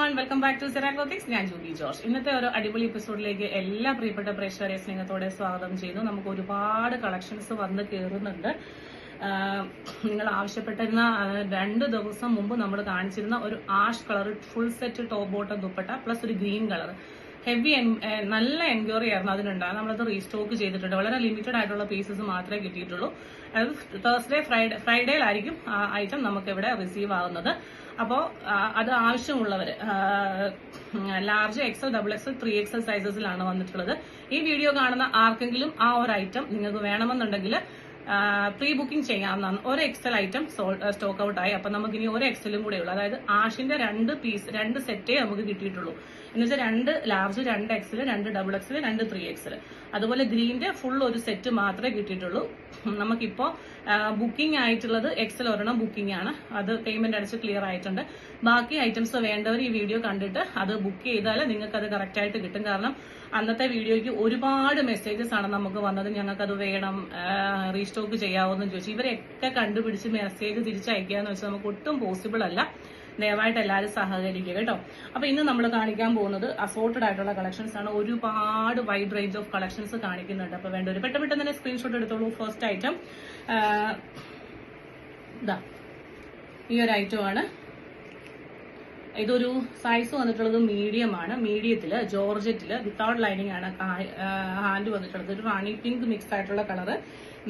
One welcome back to സെറാക്ലോത്തിക്സ് ഞാൻ Juby George. ഇന്നത്തെ ഒരു അടിപൊളി എപ്പിസോഡിലേക്ക് എല്ലാ പ്രിയപ്പെട്ട പ്രേക്ഷകരെ സ്നേഹത്തോടെ സ്വാഗതം ചെയ്യുന്നു. നമുക്ക് ഒരുപാട് കളക്ഷൻസ് വന്ന് കയറുന്നുണ്ട് നിങ്ങൾ ആവശ്യപ്പെട്ടിരുന്ന രണ്ട് ദിവസം മുമ്പ് നമ്മൾ കാണിച്ചിരുന്ന ഒരു ash colour full set top bottom dupatta plus ഒരു ഗ്രീൻ കളർ ഹെവി നല്ല എൻക്വയറി ആയിരുന്നു അതിനുണ്ടാകും നമ്മളത് റീസ്റ്റോക്ക് ചെയ്തിട്ടുണ്ട്. വളരെ ലിമിറ്റഡ് ആയിട്ടുള്ള പീസസ് മാത്രമേ കിട്ടിയിട്ടുള്ളൂ. അതായത് തേഴ്സ്ഡേ ഫ്രൈഡേ ഫ്രൈഡേയിലായിരിക്കും ആ ഐറ്റം നമുക്ക് ഇവിടെ റിസീവ് ആവുന്നത് അപ്പോൾ അത് ആവശ്യമുള്ളവർ large XL double XL three XL സൈസസിലാണ് വന്നിട്ടുള്ളത്. ഈ വീഡിയോ കാണുന്ന ആർക്കെങ്കിലും ആ ഒരു ഐറ്റം നിങ്ങൾക്ക് വേണമെന്നുണ്ടെങ്കിൽ പ്രീ ബുക്കിംഗ് ചെയ്യാവുന്നതാണ്. ഒരു എക്സൽ ഐറ്റം സ്റ്റോക്ക് ഔട്ട് ആയി. അപ്പൊ നമുക്ക് ഇനി ഒരു എക്സലും കൂടെ ഉള്ളൂ. അതായത് ആഷിന്റെ രണ്ട് പീസ് രണ്ട് സെറ്റേ നമുക്ക് കിട്ടിയിട്ടുള്ളൂ. എന്ന് വെച്ചാൽ രണ്ട് ലാർജ് രണ്ട് എക്സൽ രണ്ട് ഡബിൾ എക്സൽ രണ്ട് ത്രീ എക്സൽ അതുപോലെ ഗ്രീന്റെ ഫുൾ ഒരു സെറ്റ് മാത്രമേ കിട്ടിയിട്ടുള്ളൂ. നമുക്കിപ്പോ ബുക്കിംഗ് ആയിട്ടുള്ളത് എക്സൽ ഒരെണ്ണം ബുക്കിംഗ് ആണ്. അത് പേയ്മെന്റ് അടിച്ച് ക്ലിയർ ആയിട്ടുണ്ട്. ബാക്കി ഐറ്റംസ് വേണ്ടവർ ഈ വീഡിയോ കണ്ടിട്ട് അത് ബുക്ക് ചെയ്താൽ നിങ്ങൾക്ക് അത് കറക്റ്റ് ആയിട്ട് കിട്ടും. കാരണം അന്നത്തെ വീഡിയോയ്ക്ക് ഒരുപാട് മെസ്സേജസ് ആണ് നമുക്ക് വന്നത്. ഞങ്ങൾക്കത് വേണം റീസ്റ്റോക്ക് ചെയ്യാവുന്ന ചോദിച്ചു. ഇവരെയൊക്കെ കണ്ടുപിടിച്ച് മെസ്സേജ് തിരിച്ചയക്കുക എന്ന് വെച്ചാൽ നമുക്ക് ഒട്ടും പോസിബിൾ അല്ല. ദയവായിട്ട് എല്ലാവരും സഹകരിക്കുക കേട്ടോ. അപ്പൊ ഇന്ന് നമ്മൾ കാണിക്കാൻ പോകുന്നത് അസോർട്ടഡ് ആയിട്ടുള്ള കളക്ഷൻസ് ആണ്. ഒരുപാട് വൈഡ് റേഞ്ച് ഓഫ് കളക്ഷൻസ് കാണിക്കുന്നുണ്ട്. അപ്പൊ വേണ്ട ഒരു പെട്ടെന്ന് പെട്ടെന്ന് തന്നെ സ്ക്രീൻഷോട്ട് എടുത്തോളൂ. ഫസ്റ്റ് ഐറ്റം ഇതാ ഈ ഒരു ഐറ്റം ആണ്. ഇതൊരു സൈസ് വന്നിട്ടുള്ളത് മീഡിയം ആണ്. മീഡിയത്തിൽ ജോർജറ്റിൽ വിത്തൗട്ട് ലൈനിങ് ആണ് ഹാൻഡ് വന്നിട്ടുള്ളത്. ഒരു റാണി പിങ്ക് മിക്സ് ആയിട്ടുള്ള കളറ്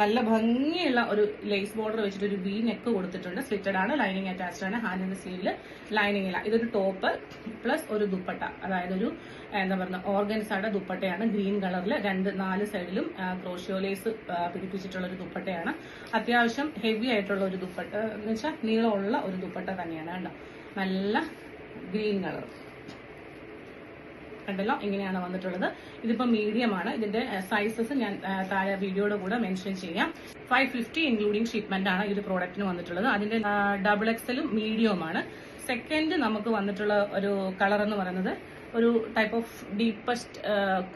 നല്ല ഭംഗിയുള്ള ഒരു ലേസ് ബോർഡർ വെച്ചിട്ട് ഒരു വി നെക്ക് കൊടുത്തിട്ടുണ്ട്. സ്ലിറ്റഡ് ആണ് ലൈനിങ് അറ്റാച്ച്ഡ് ആണ്. ഹാൻഡിന്റെ സ്ലീവിൽ ലൈനിങ് ഇല്ല. ഇതൊരു ടോപ്പ് പ്ലസ് ഒരു ദുപ്പട്ട. അതായത് ഒരു എന്താ പറയുക ഓർഗൻസയുടെ ദുപ്പട്ടയാണ്. ഗ്രീൻ കളറിൽ രണ്ട് നാല് സൈഡിലും ക്രോഷിയോ ലേസ് പിടിപ്പിച്ചിട്ടുള്ള ഒരു ദുപ്പട്ടയാണ്. അത്യാവശ്യം ഹെവി ആയിട്ടുള്ള ഒരു ദുപ്പട്ട എന്ന് വെച്ചാൽ നീളമുള്ള ഒരു ദുപ്പട്ട തന്നെയാണ് കേട്ടോ നല്ല ഗ്രീൻ കളർ. കണ്ടല്ലോ? എങ്ങനെയാണ് വന്നിട്ടുള്ളത്. ഇതിപ്പോ മീഡിയം ആണ്. ഇതിന്റെ സൈസസ് ഞാൻ താഴെ വീഡിയോയുടെ കൂടെ മെൻഷൻ ചെയ്യാം. ഫൈവ് ഫിഫ്റ്റി ഇൻക്ലൂഡിംഗ് ഷിപ്മെന്റ് ആണ് ഈ ഒരു പ്രോഡക്റ്റിന് വന്നിട്ടുള്ളത്. അതിന്റെ ഡബിൾ എക്സലും മീഡിയവുമാണ് സെക്കൻഡ് നമുക്ക് വന്നിട്ടുള്ള ഒരു കളർ എന്ന് പറയുന്നത് ഒരു type of deepest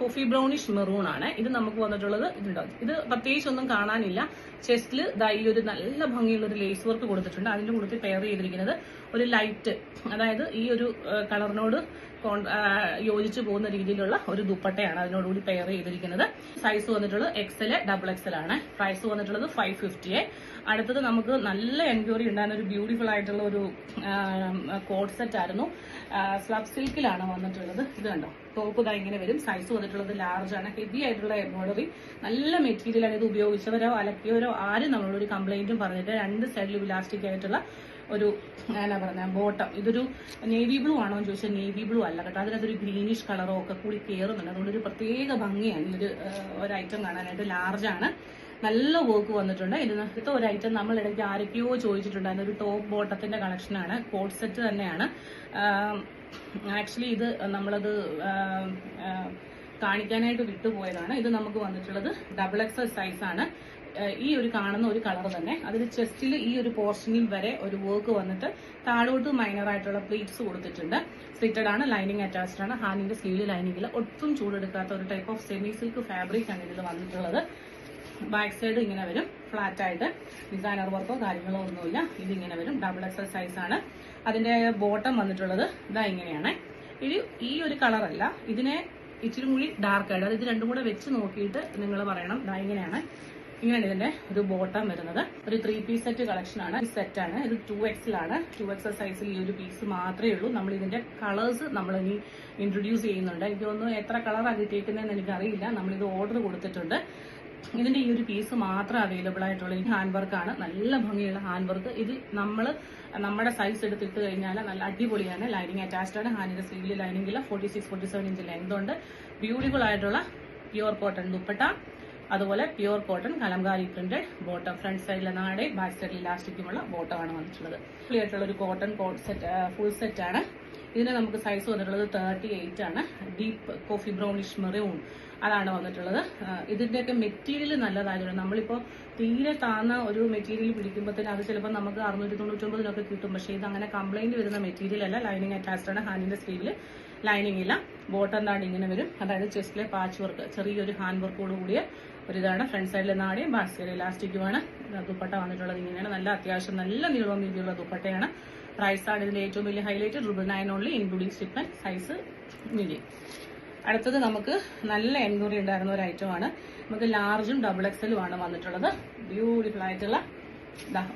coffee brownish maroon ആണ്. ഇത് നമുക്ക് വന്നിട്ടുള്ളത് ഇതുണ്ടോ? ഇത് പ്രത്യേകിച്ച് ഒന്നും കാണാനില്ല. ചെസ്റ്റിൽ ഈ ഒരു നല്ല ഭംഗിയുള്ള ഒരു ലേസ് വർക്ക് കൊടുത്തിട്ടുണ്ട്. അതിന്റെ കൂടെ പെയർ ചെയ്തിരിക്കുന്നത് ഒരു ലൈറ്റ് അതായത് ഈ ഒരു കളറിനോട് യോജിച്ച് പോകുന്ന രീതിയിലുള്ള ഒരു ദുപ്പട്ടയാണ് അതിനോടുകൂടി പെയർ ചെയ്തിരിക്കുന്നത്. സൈസ് വന്നിട്ടുള്ളത് എക്സൽ ഡബിൾ എക്സൽ ആണ്. പ്രൈസ് വന്നിട്ടുള്ളത് ഫൈവ് ഫിഫ്റ്റിയെ അടുത്തത് നമുക്ക് നല്ല എൻക്വയറി ഉണ്ടായിരുന്ന ഒരു ബ്യൂട്ടിഫുൾ ആയിട്ടുള്ള ഒരു കോഡ് സെറ്റ് ആയിരുന്നു. സ്ലബ് സിൽക്കിലാണ് വന്നിട്ടുള്ളത്. ഇത് കണ്ടോ? ടോപ്പ് ഇതാ ഇങ്ങനെ വരും. സൈസ് വന്നിട്ടുള്ളത് ലാർജ് ആണ്. ഹെവി ആയിട്ടുള്ള എംബ്രോയിഡറി നല്ല മെറ്റീരിയലാണ് ഇത് ഉപയോഗിച്ചവരോ അലക്കിയവരോ ആരും നമ്മളോട് ഒരു കംപ്ലൈന്റും പറഞ്ഞിട്ട് രണ്ട് സൈഡിൽ ഇലാസ്റ്റിക് ആയിട്ടുള്ള ഒരു എന്നാ പറഞ്ഞ ബോട്ടം. ഇതൊരു നേവി ബ്ലൂ ആണോ എന്ന് ചോദിച്ചാൽ നേവി ബ്ലൂ അല്ല കേട്ടോ. അതിനകത്തൊരു ഗ്രീനിഷ് കളറോ ഒക്കെ കൂടി കയറുന്നുണ്ട് അതുകൊണ്ടൊരു പ്രത്യേക ഭംഗിയാണ് ഈ ഒരു ഒരു ഐറ്റം കാണാനായിട്ട് ലാർജ് ആണ് നല്ല വർക്ക് വന്നിട്ടുണ്ട്. ഇതിനകത്ത് ഒരു ഐറ്റം നമ്മൾ ഇടയ്ക്ക് ആരൊക്കെയോ ചോദിച്ചിട്ടുണ്ട് ഒരു ടോപ്പ് ബോട്ടത്തിന്റെ കളക്ഷനാണ് കോട്ട് സെറ്റ് തന്നെയാണ്. ആക്ച്വലി ഇത് നമ്മളത് കാണിക്കാനായിട്ട് വിട്ടുപോയതാണ്. ഇത് നമുക്ക് വന്നിട്ടുള്ളത് ഡബിൾ എക്സൽ ആണ്. ഈ ഒരു കാണുന്ന ഒരു കളർ തന്നെ. അതിൽ ചെസ്റ്റിൽ ഈ ഒരു പോർഷനിൽ വരെ ഒരു വർക്ക് വന്നിട്ട് താഴോട്ട് മൈനർ ആയിട്ടുള്ള പ്ലീറ്റ്സ് കൊടുത്തിട്ടുണ്ട്. സ്ലിറ്റഡ് ആണ് ലൈനിങ് അറ്റാച്ച്ഡ് ആണ്. ഹാൻഡിന്റെ സ്ലീവ് ലൈനിങ്ങിൽ ഒട്ടും ചൂടെടുക്കാത്ത ഒരു type of semi silk fabric ആണ് ഇതിൽ വന്നിട്ടുള്ളത്. ബാക്ക് സൈഡ് ഇങ്ങനെ വരും ഫ്ലാറ്റ് ആയിട്ട്. ഡിസൈനർ വർക്കോ കാര്യങ്ങളോ ഒന്നുമില്ല. ഇതിങ്ങനെ വരും ഡബിൾ എക്സൽ സൈസ് ആണ്. അതിന്റെ ബോട്ടം വന്നിട്ടുള്ളത് ഇതാ ഇങ്ങനെയാണ്. ഇത് ഈ ഒരു കളറല്ല ഇതിനെ ഇച്ചിരി കൂടി ഡാർക്ക് ആയിട്ട് അത് ഇത് രണ്ടും കൂടെ വെച്ച് നോക്കിയിട്ട് നിങ്ങൾ പറയണം. ഇതാ ഇങ്ങനെയാണ്. ഇങ്ങനെയാണ് ഇതിന്റെ ഒരു ബോട്ടം വരുന്നത്. ഒരു ത്രീ പീസ് സെറ്റ് കളക്ഷൻ ആണ്. ഈ സെറ്റ് ആണ്. ഇത് ടു എക്സിലാണ് ടു എക്സൽ സൈസിൽ ഈ ഒരു പീസ് മാത്രമേ ഉള്ളൂ. നമ്മൾ ഇതിന്റെ കളേഴ്സ് നമ്മൾ ഇനി ഇൻട്രൊഡ്യൂസ് ചെയ്യുന്നുണ്ട്. എനിക്ക് തോന്നുന്നു എത്ര കളറാണ് കിട്ടിയിരിക്കുന്നതെന്ന് എനിക്കറിയില്ല. നമ്മളിത് ഓർഡർ കൊടുത്തിട്ടുണ്ട്. ഇതിന്റെ ഈ ഒരു പീസ് മാത്രം അവൈലബിൾ ആയിട്ടുള്ള. ഹാൻഡ് ആണ്. നല്ല ഭംഗിയുള്ള ഹാൻഡ് വർക്ക് ഇത് നമ്മൾ നമ്മുടെ സൈസ് എടുത്തിട്ട് കഴിഞ്ഞാൽ നല്ല അടിപൊളിയാണ് ലൈനിങ് അറ്റാച്ച്ഡ് ആണ്. ഹാൻഡിന്റെ സ്ലീവിൽ ഇല്ല. Forty six forty seven inch length ഉണ്ട്. ബ്യൂട്ടിഫുൾ ആയിട്ടുള്ള പ്യുവർ കോട്ടൺ ദുപ്പട്ട. അതുപോലെ pure cotton kalamkari printed bottom front സൈഡിലെ നാടെ ബാക്ക് സൈഡിൽ ഇലാസ്റ്റിക്കുമുള്ള ബോട്ടമാണ് വന്നിട്ടുള്ളത്. ഫുള്ളി ആയിട്ടുള്ള ഒരു cotton coat set full set ആണ്. ഇതിന് നമുക്ക് സൈസ് വന്നിട്ടുള്ളത് തേർട്ടി എയ്റ്റ് ആണ്. ഡീപ്പ് കോഫി ബ്രൗണിഷ് മെറൂൺ അതാണ് വന്നിട്ടുള്ളത്. ഇതിന്റെയൊക്കെ മെറ്റീരിയൽ നല്ലതായതുകൊണ്ട് നമ്മളിപ്പോ തീരെ താന്ന ഒരു മെറ്റീരിയൽ പിടിക്കുമ്പോഴത്തേന് അത് ചിലപ്പോൾ നമുക്ക് അറുന്നൂറ്റി തൊണ്ണൂറ്റൊമ്പതിനൊക്കെ കിട്ടും. പക്ഷെ ഇത് അങ്ങനെ കംപ്ലൈന്റ് വരുന്ന മെറ്റീരിയൽ അല്ല. ലൈനിങ് അറ്റാച്ച്ഡ് ആണ്. ഹാൻഡിന്റെ സ്ലീവിൽ ലൈനിങ് ഇല്ല. ബോട്ടം താണ്ട് ഇങ്ങനെ വരും. അതായത് ചെസ്റ്റിലെ പാച്ച് വർക്ക് ചെറിയൊരു ഹാൻഡ് വർക്കോട് കൂടിയ ഒരു ഇതാണ് ഫ്രണ്ട് സൈഡിലെ നാടിയും ബാക്ക് സൈഡിൽ ഇലാസ്റ്റിക്കുമാണ്. ദുപ്പട്ട വന്നിട്ടുള്ളത് ഇങ്ങനെയാണ്. നല്ല അത്യാവശ്യം നല്ല നീളം വീതിയുള്ള ദുപ്പട്ടയാണ്. പ്രൈസ് ആണ് ഇതിന്റെ ഏറ്റവും വലിയ highlight triple nine only including സ്റ്റിപ്പൻ size medium അടുത്തത് നമുക്ക് നല്ല എൻക്വയറി ഉണ്ടായിരുന്ന ഒരു ഐറ്റം ആണ്. നമുക്ക് ലാർജും ഡബിൾ എക്സലും ആണ് വന്നിട്ടുള്ളത്. ബ്യൂട്ടിഫുൾ ആയിട്ടുള്ള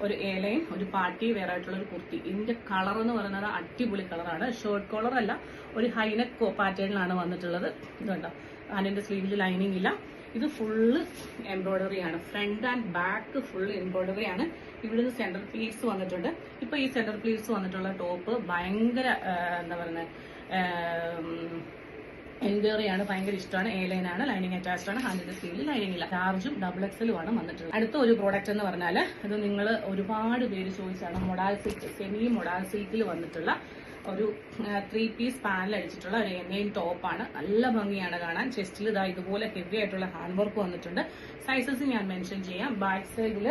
ഒരു ഏലയും ഒരു പാർട്ടി വെയർ ആയിട്ടുള്ള ഒരു കുർത്തി. ഇതിന്റെ കളർ എന്ന് പറയുന്നത് അടിപൊളി കളറാണ് ഷോർട്ട് കോളർ അല്ല ഒരു ഹൈനെക്ക് പാറ്റേണിലാണ് വന്നിട്ടുള്ളത്. ഇതുണ്ടോ? അതിന്റെ സ്ലീവിൽ ലൈനിങ് ഇല്ല. ഇത് ഫുള്ള് എംബ്രോയിഡറി ആണ്. Front and back full embroidery ആണ്. ഇവിടെ ഇവിടുന്ന് സെന്റർ പ്ലീറ്റ്സ് വന്നിട്ടുണ്ട്. ഇപ്പൊ ഈ സെന്റർ പ്ലീറ്റ്സ് വന്നിട്ടുള്ള ടോപ്പ് ഭയങ്കര എന്താ പറയുന്നത് എൻക്വയറിയാണ് ഭയങ്കര ഇഷ്ടമാണ്. എ ലൈൻ ആണ്. ലൈനിങ് അറ്റാച്ച്ഡ് ആണ്. ഹാൻഡിന്റെ സ്ലീവിൽ ലൈനിങ് ഇല്ല. ചാർജും ഡബിൾ എക്സലും ആണ് വന്നിട്ടുള്ളത്. അടുത്ത ഒരു പ്രോഡക്റ്റ് എന്ന് പറഞ്ഞാൽ ഇത് നിങ്ങൾ ഒരുപാട് പേര് ചോദിച്ചാണ്. മൊഡാൽ സിൽക്ക് സെമി മൊഡാൽ സിൽക്കിൽ വന്നിട്ടുള്ള ഒരു ത്രീ പീസ് പാനൽ അടിച്ചിട്ടുള്ള ഒരു എണ്ണയും ടോപ്പാണ് നല്ല ഭംഗിയാണ് കാണാൻ. ചെസ്റ്റിൽ ഇതാ ഇതുപോലെ ഹെവി ആയിട്ടുള്ള ഹാൻഡ് വർക്ക് വന്നിട്ടുണ്ട്. സൈസസ് ഞാൻ മെൻഷൻ ചെയ്യാം. ബാക്ക് സൈഡിൽ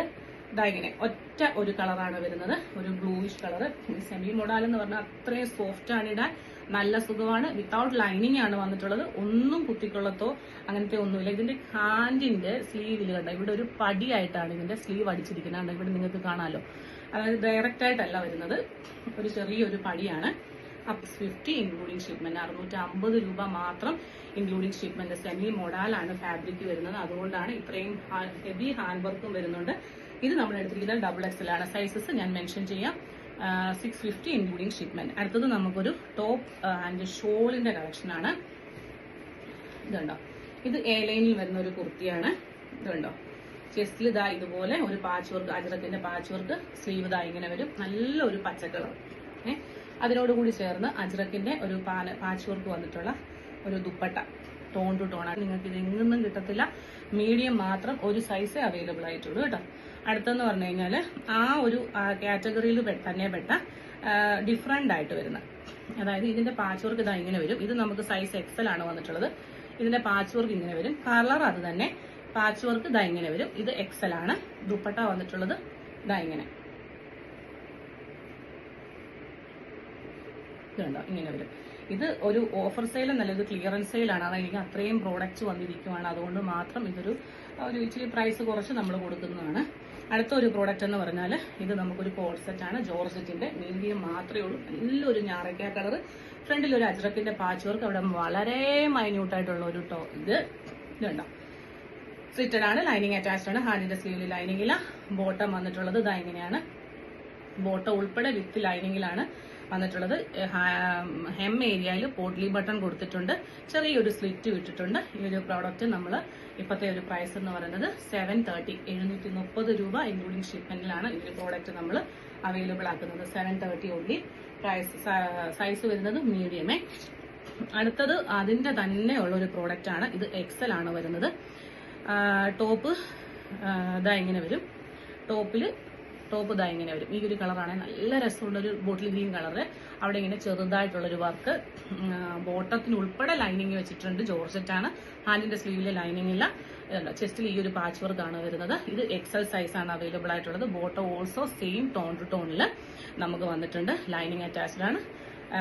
ഇതാ ഇങ്ങനെ ഒറ്റ ഒരു കളറാണ് വരുന്നത്. ഒരു ബ്ലൂയിഷ് കളർ സെമി മൊഡാൽ എന്ന് പറഞ്ഞാൽ അത്രയും സോഫ്റ്റ് ആണ് ഇടാൻ. നല്ല സുഖമാണ്. വിത്തൗട്ട് ലൈനിങ് ആണ് വന്നിട്ടുള്ളത്. ഒന്നും കുത്തിക്കൊള്ളത്തോ അങ്ങനത്തെ ഒന്നുമില്ല. ഇതിന്റെ ഹാൻഡിന്റെ സ്ലീവിൽ കണ്ട? ഇവിടെ ഒരു പടിയായിട്ടാണ് ഇതിന്റെ സ്ലീവ് അടിച്ചിരിക്കുന്നത്. ഇവിടെ നിങ്ങൾക്ക് കാണാമല്ലോ അതായത് ഡയറക്റ്റ് ആയിട്ടല്ല വരുന്നത്. ഒരു ചെറിയൊരു പടിയാണ്. അപ്പൊ ഫിഫ്റ്റി ഇൻക്ലൂഡിംഗ് ഷിപ്മെന്റ് അറുന്നൂറ്റി അമ്പത് രൂപ മാത്രം ഇൻക്ലൂഡിംഗ് ഷിപ്മെന്റ് സെമി മൊഡാലാണ് ഫാബ്രിക് വരുന്നത്. അതുകൊണ്ടാണ് ഇത്രയും ഹെവി ഹാൻഡ് വർക്കും വരുന്നുണ്ട്. ഇത് നമ്മൾ എടുത്തിരിക്കുന്നത് ഡബിൾ എക്സൽ ആണ് സൈസസ് ഞാൻ മെൻഷൻ ചെയ്യാം. സിക്സ് ഫിഫ്റ്റി ഇൻക്ലൂഡിങ് ഷിപ്മെന്റ് അടുത്തത് നമുക്കൊരു ടോപ്പ് ആൻഡ് ഷോളിന്റെ കളക്ഷൻ ആണ്. ഇതുണ്ടോ? ഇത് എ ലൈനിൽ വരുന്ന ഒരു കുർത്തിയാണ്. ഇതുണ്ടോ? ചെസ്റ്റിൽ ഇതാ ഇതുപോലെ ഒരു പാച്ച് വർക്ക് അജറത്തിന്റെ പാച്ച് വർക്ക് സ്ലീവ് ഇതാ ഇങ്ങനെ വരും. നല്ലൊരു പച്ചക്കളർ ഏഹ് അതിനോടുകൂടി ചേർന്ന് അജ്രക്കിന്റെ ഒരു പാന പാച്ച് വർക്ക് വന്നിട്ടുള്ള ഒരു ദുപ്പട്ട. ടോൺ ടു ടോൺ നിങ്ങൾക്ക് ഇത് എങ്ങൊന്നും കിട്ടത്തില്ല. മീഡിയം മാത്രം ഒരു സൈസേ അവൈലബിൾ ആയിട്ടുള്ളൂ കേട്ടോ. അടുത്തെന്ന് പറഞ്ഞു കഴിഞ്ഞാൽ ആ ഒരു കാറ്റഗറിയിൽ തന്നെ പെട്ട ഡിഫറെന്റ് ആയിട്ട് വരുന്ന. അതായത് ഇതിന്റെ പാച്ച് വർക്ക് ഇതാ ഇങ്ങനെ വരും. ഇത് നമുക്ക് സൈസ് എക്സൽ ആണ് വന്നിട്ടുള്ളത്. ഇതിന്റെ പാച്ച് വർക്ക് ഇങ്ങനെ വരും. കളർ അത് തന്നെ. പാച്ച് വർക്ക് ഇതാ ഇങ്ങനെ വരും. ഇത് എക്സൽ ആണ് ദുപ്പട്ട വന്നിട്ടുള്ളത് ഇതാ ഇങ്ങനെ. ഇങ്ങനെ വരും. ഇത് ഒരു ഓഫർ സെയിൽ എന്നല്ല ഇത് ക്ലിയറൻസ് സെയിലാണ് അതായത് എനിക്ക് അത്രയും പ്രോഡക്റ്റ്സ് വന്നിരിക്കുവാണ്. അതുകൊണ്ട് മാത്രം ഇതൊരു ഒരു ഇച്ചിരി പ്രൈസ് കുറച്ച് നമ്മൾ കൊടുക്കുന്നതാണ്. അടുത്ത ഒരു പ്രോഡക്റ്റ് എന്ന് പറഞ്ഞാൽ ഇത് നമുക്കൊരു കോഡ് സെറ്റ് ആണ്. ജോർജറ്റിന്റെ മീഡിയം മാത്രമേ ഉള്ളൂ. നല്ലൊരു ഞാറയ്ക്ക കളർ ഫ്രണ്ടിൽ ഒരു അജ്രക്കിന്റെ പാച്ച് വർക്ക് അവിടെ വളരെ മൈന്യൂട്ടായിട്ടുള്ള ഒരു ടോ ഇത് ഇതുണ്ടോ? സിറ്റഡ് ആണ് ലൈനിങ് അറ്റാച്ച്ഡ് ആണ്. ഹാൻഡിന്റെ സ്ലീവിൽ ലൈനിങ്ങില്ല ബോട്ടം വന്നിട്ടുള്ളത് ഇതാ ഇങ്ങനെയാണ്. ബോട്ടം ഉൾപ്പെടെ വിത്ത് ലൈനിങ്ങിലാണ് വന്നിട്ടുള്ളത്. ഹെം ഏരിയയിൽ പോട്ട്ലി ബട്ടൺ കൊടുത്തിട്ടുണ്ട്. ചെറിയൊരു സ്ലിറ്റ് വിട്ടിട്ടുണ്ട് ഈ ഒരു പ്രോഡക്റ്റ് നമ്മൾ ഇപ്പോഴത്തെ ഒരു പ്രൈസ് എന്ന് പറയുന്നത് സെവൻ തേർട്ടി എഴുന്നൂറ്റി മുപ്പത് രൂപ ഇൻക്ലൂഡിംഗ് ഷിപ്മെന്റിലാണ് ഈ ഒരു പ്രോഡക്റ്റ് നമ്മൾ അവൈലബിൾ ആക്കുന്നത്. Seven thirty only price size വരുന്നത് മീഡിയമേ അടുത്തത് അതിന്റെ തന്നെ ഉള്ള ഒരു പ്രോഡക്റ്റ് ആണ്. ഇത് എക്സൽ ആണ് വരുന്നത്. ടോപ്പ് ഇതാ ഇങ്ങനെ വരും. ടോപ്പിൽ ടോപ്പ് ഇതാ ഇങ്ങനെ വരും. ഈ ഒരു കളറാണ് നല്ല രസമുള്ള ഒരു ബോട്ടിൽ ഗ്രീൻ കളറ് അവിടെ ഇങ്ങനെ ചെറുതായിട്ടുള്ള ഒരു വർക്ക് ബോട്ടത്തിന് ഉൾപ്പെടെ ലൈനിങ് വെച്ചിട്ടുണ്ട്. ജോർജറ്റ് ആണ്. ഹാൻഡിന്റെ സ്ലീവിലെ ലൈനിങ് ഇല്ല. ചെസ്റ്റിൽ ഈ ഒരു പാച്ച് വർക്കാണ് വരുന്നത്. ഇത് എക്സൽ സൈസ് ആണ് അവൈലബിൾ ആയിട്ടുള്ളത്. Bottom also same tone to ടോണിൽ നമുക്ക് വന്നിട്ടുണ്ട്. ലൈനിങ് അറ്റാച്ച്ഡ് ആണ്.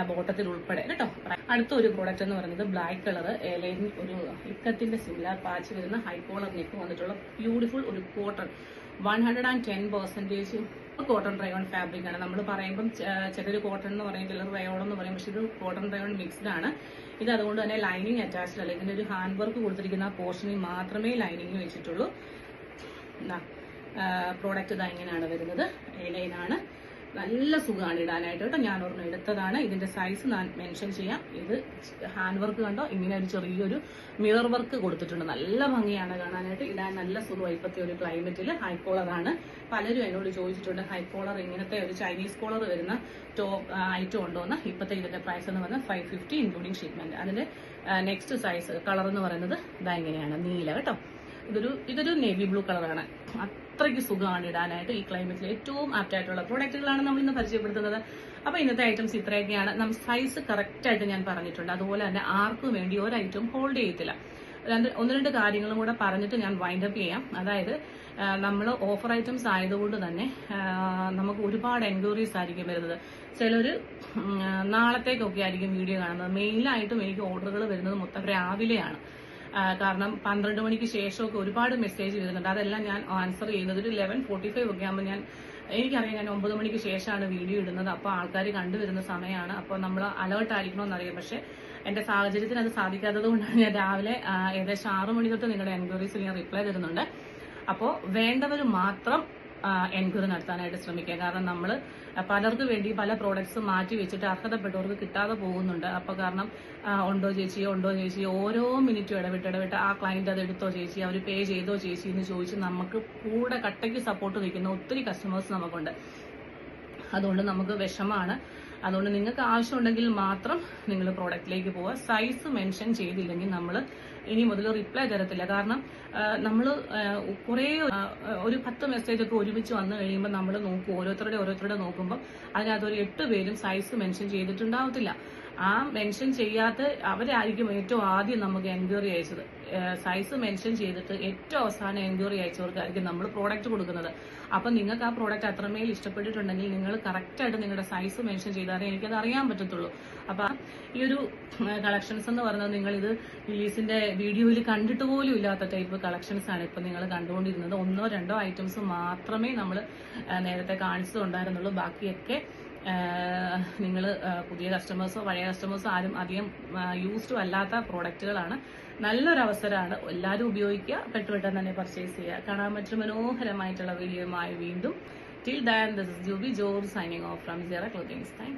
ബോട്ടത്തിൽ ഉൾപ്പെടെ. കേട്ടോ? അടുത്ത ഒരു പ്രോഡക്റ്റ് എന്ന് പറയുന്നത് ബ്ലാക്ക് കളർ ലൈൻ ഒരു ഇക്കത്തിന്റെ സിമിലർ പാച്ച് വരുന്ന ഹൈ കോളർ നെക്ക് വന്നിട്ടുള്ള ബ്യൂട്ടിഫുൾ ഒരു cotton one hundred and ten percentage cotton rayon fabric ആണ്. നമ്മൾ പറയുമ്പം ചെറിയൊരു കോട്ടൺ എന്ന് പറയും ചിലർ റയോൺ എന്ന് പറയും. പക്ഷെ ഇത് കോട്ടൺ റയോൺ മിക്സ്ഡ് ആണ്. ഇത് അതുകൊണ്ട് തന്നെ ലൈനിങ് അറ്റാച്ച്ഡ് അല്ല. ഇതിന്റെ ഒരു ഹാൻഡ് വർക്ക് കൊടുത്തിരിക്കുന്ന പോർഷനിൽ മാത്രമേ ലൈനിങ് വെച്ചിട്ടുള്ളൂ. പ്രോഡക്റ്റ് ഇതാ ഇങ്ങനെയാണ് വരുന്നത്. എ ലൈനാണ് നല്ല സുഖമാണ് ഇടാനായിട്ട് കേട്ടോ. ഞാൻ ഒരെണ്ണം എടുത്തതാണ്. ഇതിന്റെ സൈസ് ഞാൻ മെൻഷൻ ചെയ്യാം. ഇത് ഹാൻഡ് വർക്ക് കണ്ടോ? ഇങ്ങനെ ഒരു ചെറിയൊരു മിറർ വർക്ക് കൊടുത്തിട്ടുണ്ട്. നല്ല ഭംഗിയാണ് കാണാനായിട്ട്. ഇടാൻ നല്ല സുഖം ഇപ്പോഴത്തെ ഒരു ക്ലൈമറ്റിൽ ഹൈ കോളറാണ് പലരും എന്നോട് ചോദിച്ചിട്ടുണ്ട് ഹൈ കോളർ ഇങ്ങനത്തെ ഒരു ചൈനീസ് കോളർ വരുന്ന ടോപ്പ് ഐറ്റം ഉണ്ടോ എന്ന് ഇപ്പോഴത്തെ ഇതിന്റെ പ്രൈസ് എന്ന് പറഞ്ഞാൽ ഫൈവ് ഫിഫ്റ്റി ഇൻക്ലൂഡിംഗ് ഷിപ്മെന്റ് അതിന്റെ നെക്സ്റ്റ് സൈസ് കളർ എന്ന് പറയുന്നത് ഇതാ ഇങ്ങനെയാണ്. നീല കേട്ടോ. ഇതൊരു ഇതൊരു നേവി ബ്ലൂ കളറാണ് അത്രയ്ക്ക് സുഖമാണ് ഇടാനായിട്ട് ഈ ക്ലൈമറ്റിൽ ഏറ്റവും ആപ്റ്റ് ആയിട്ടുള്ള പ്രോഡക്റ്റുകളാണ് നമ്മൾ ഇന്ന് പരിചയപ്പെടുത്തുന്നത്. അപ്പോൾ ഇന്നത്തെ ഐറ്റംസ് ഇത്രയൊക്കെയാണ്. നമ്മൾ സൈസ് കറക്റ്റായിട്ട് ഞാൻ പറഞ്ഞിട്ടുണ്ട്. അതുപോലെ തന്നെ ആർക്കും വേണ്ടി ഒരു ഐറ്റം ഹോൾഡ് ചെയ്യത്തില്ല. രണ്ട് ഒന്ന് രണ്ട് കാര്യങ്ങളും കൂടെ പറഞ്ഞിട്ട് ഞാൻ വൈൻഡപ്പ് ചെയ്യാം. അതായത് നമ്മൾ ഓഫർ ഐറ്റംസ് ആയതുകൊണ്ട് തന്നെ നമുക്ക് ഒരുപാട് എൻക്വയറീസ് ആയിരിക്കും വരുന്നത്. ചിലർ നാളത്തേക്കൊക്കെ ആയിരിക്കും വീഡിയോ കാണുന്നത്. മെയിലായിട്ടും എനിക്ക് ഓർഡറുകൾ വരുന്നത് മൊത്തം രാവിലെയാണ്. കാരണം പന്ത്രണ്ട് മണിക്ക് ശേഷമൊക്കെ ഒരുപാട് മെസ്സേജ് വരുന്നുണ്ട്. അതെല്ലാം ഞാൻ ആൻസർ ചെയ്യുന്നത്. ഒരു ലെവൻ ഫോർട്ടി ഫൈവ് ഒക്കെ ആകുമ്പോൾ ഞാൻ എനിക്കറിയാം ഞാൻ ഒമ്പത് മണിക്ക് ശേഷമാണ് വീഡിയോ ഇടുന്നത്. അപ്പോൾ ആൾക്കാർ കണ്ടുവരുന്ന സമയമാണ്. അപ്പോൾ നമ്മൾ അലേർട്ട് ആയിരിക്കണമെന്നറിയാം പക്ഷേ എന്റെ സാഹചര്യത്തിന് അത് സാധിക്കാത്തത് കൊണ്ടാണ് ഞാൻ രാവിലെ ഏകദേശം ആറ് മണി തൊട്ട് നിങ്ങളുടെ എൻക്വയറീസിൽ ഞാൻ റിപ്ലൈ തരുന്നുണ്ട്. അപ്പോൾ വേണ്ടവർ മാത്രം എൻക്വയറി നടത്താനായിട്ട് ശ്രമിക്കുക. കാരണം നമ്മൾ പലർക്ക് വേണ്ടി പല പ്രോഡക്ട്സ് മാറ്റി വെച്ചിട്ട് അർഹതപ്പെട്ടവർക്ക് കിട്ടാതെ പോകുന്നുണ്ട്. അപ്പോൾ കാരണം ഉണ്ടോ ചേച്ചി ഉണ്ടോ ചേച്ചി ഓരോ മിനിറ്റും ഇടവിട്ട് ഇടവിട്ട് ആ ക്ലയന്റ് അത് എടുത്തോ ചേച്ചി അവർ പേ ചെയ്തോ ചേച്ചി എന്ന് ചോദിച്ച് നമുക്ക് കൂടെ കട്ടയ്ക്ക് സപ്പോർട്ട് നിൽക്കുന്ന ഒത്തിരി കസ്റ്റമേഴ്സ് നമുക്കുണ്ട്. അതുകൊണ്ട് നമുക്ക് വിഷമാണ്. അതുകൊണ്ട് നിങ്ങൾക്ക് ആവശ്യമുണ്ടെങ്കിൽ മാത്രം നിങ്ങൾ പ്രോഡക്റ്റിലേക്ക് പോവുക. സൈസ് മെൻഷൻ ചെയ്തില്ലെങ്കിൽ നമ്മൾ ഇനി മുതൽ റിപ്ലൈ തരത്തില്ല. കാരണം നമ്മൾ കുറേ ഒരു പത്ത് മെസ്സേജ് ഒക്കെ ഒരുമിച്ച് വന്നു കഴിയുമ്പോൾ നമ്മൾ നോക്കും. ഓരോരുത്തരുടെ ഓരോരുത്തരുടെ നോക്കുമ്പോൾ അതിനകത്ത് ഒരു എട്ട് പേരും സൈസ് മെൻഷൻ ചെയ്തിട്ടുണ്ടാവത്തില്ല. ആ മെൻഷൻ ചെയ്യാത്ത അവരായിരിക്കും ഏറ്റവും ആദ്യം നമുക്ക് എൻക്വയറി അയച്ചത്. സൈസ് മെൻഷൻ ചെയ്തിട്ട് ഏറ്റവും അവസാനം എൻക്വയറി അയച്ചവർക്കായിരിക്കും നമ്മൾ പ്രോഡക്റ്റ് കൊടുക്കുന്നത്. അപ്പം നിങ്ങൾക്ക് ആ പ്രോഡക്റ്റ് അത്രമേൽ ഇഷ്ടപ്പെട്ടിട്ടുണ്ടെങ്കിൽ നിങ്ങൾ കറക്റ്റായിട്ട് നിങ്ങളുടെ സൈസ് മെൻഷൻ ചെയ്താലേ എനിക്കത് അറിയാൻ പറ്റത്തുള്ളൂ. അപ്പം ഈ ഒരു കളക്ഷൻസ് എന്ന് പറയുന്നത് നിങ്ങൾ ഇത് വീഡിയോയിൽ കണ്ടിട്ട് പോലും ഇല്ലാത്ത ടൈപ്പ് കളക്ഷൻസ് ആണ് ഇപ്പം നിങ്ങൾ കണ്ടുകൊണ്ടിരുന്നത്. ഒന്നോ രണ്ടോ ഐറ്റംസ് മാത്രമേ നമ്മൾ നേരത്തെ കാണിച്ചതുണ്ടായിരുന്നുള്ളൂ. ബാക്കിയൊക്കെ നിങ്ങൾ പുതിയ കസ്റ്റമേഴ്സോ പഴയ കസ്റ്റമേഴ്സോ ആരും അധികം യൂസ്ഡ് അല്ലാത്ത പ്രോഡക്റ്റുകളാണ് നല്ലൊരു അവസരമാണ് എല്ലാവരും ഉപയോഗിക്കുക. പെട്ടുപെട്ടെന്ന് തന്നെ പർച്ചേസ് ചെയ്യുക. കാണാൻ പറ്റും മനോഹരമായിട്ടുള്ള ആയി വീണ്ടും. Till then this is Juby George signing off from Sierra clothings thank